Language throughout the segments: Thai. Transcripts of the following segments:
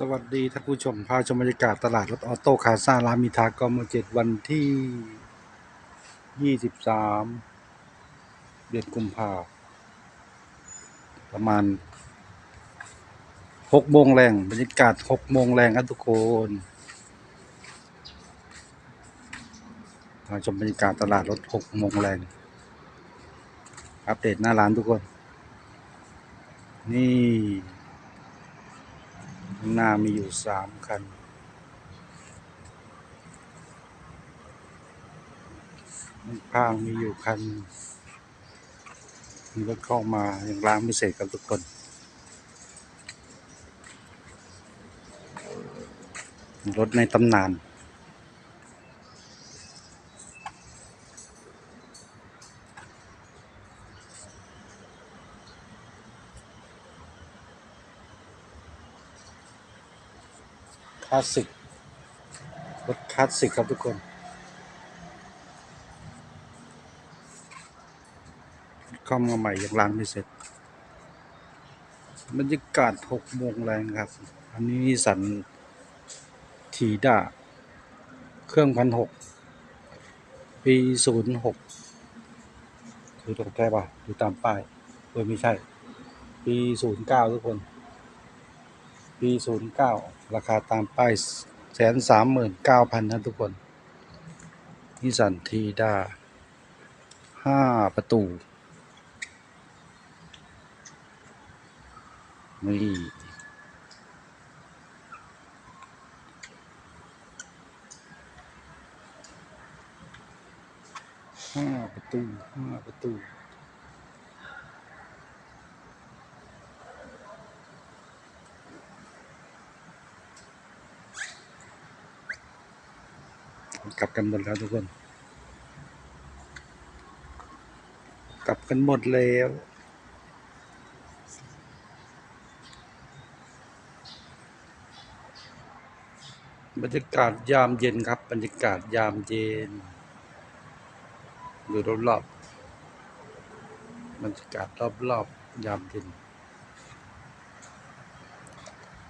สวัสดีท่านผู้ชม พาชมบรรยากาศตลาดรถออโต้คาซ่ารามิทากมเจ็ดวันที่ 23 เดือนกุมภาประมาณ 6 โมงแรงบรรยากาศ 6 โมงแรงครับทุกคน พาชมบรรยากาศตลาดรถ 6 โมงแรง อัปเดตหน้าร้านทุกคน นี่ หน้ามีอยู่สามคัน ข้างมีอยู่คันมีรถเข้ามายังล้างไม่เสร็จกับทุกคน รถในตำนาน คลาสสิก รถคลาสสิกครับทุกคน เข้ามาใหม่ยังล้างไม่เสร็จ บรรยากาศ6โมงแรงครับ อันนี้สสันทีด้า เครื่องพันหก ปีศูนย์หกดูตรงใกล้ป่ะดูตามป้ายเออไม่ใช่ ปีศูนย์เก้าทุกคน ปีศูนย์เก้าราคาตามป้ายแสนสามหมื่นเก้าพันนะทุกคนนิสันทีดาห้าประตู นี่ห้าประตูห้าประตู กลับกันหมดแล้วทุกคน กลับกันหมดแล้วบรรยากาศยามเย็นครับ บรรยากาศยามเย็นดูรอบๆบรรยากาศรอบๆยามเย็น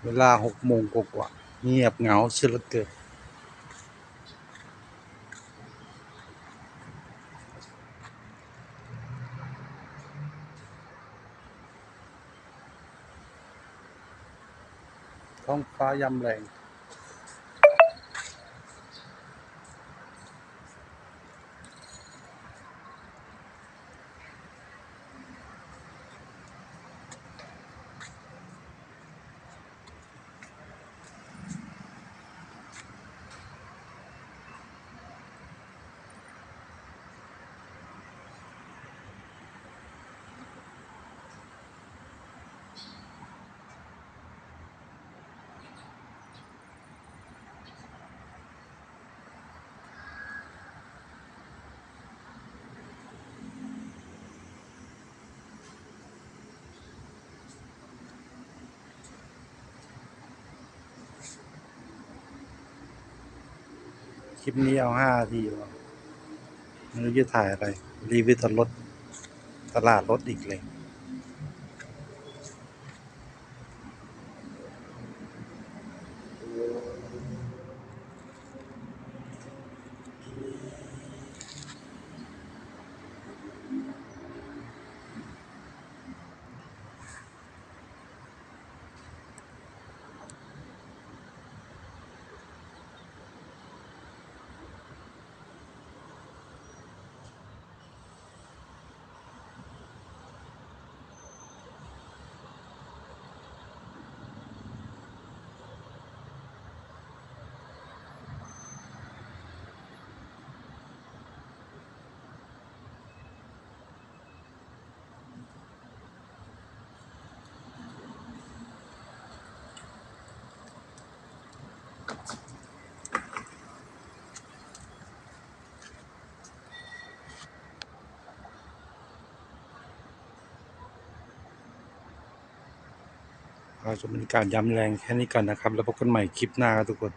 เวลาหกโมงกว่าๆเงียบเหงาเชื่อเหลือเกิน ท้องฟ้ายามแรง คลิปนี้เอาห้าทีพอไม่รู้จะถ่ายอะไร รีวิวตลาดตลาดรถอีกเลย เราจะบรรยากาศย้ำแรงแค่นี้ก่อนนะครับ แล้วพบกันใหม่คลิปหน้าครับทุกคน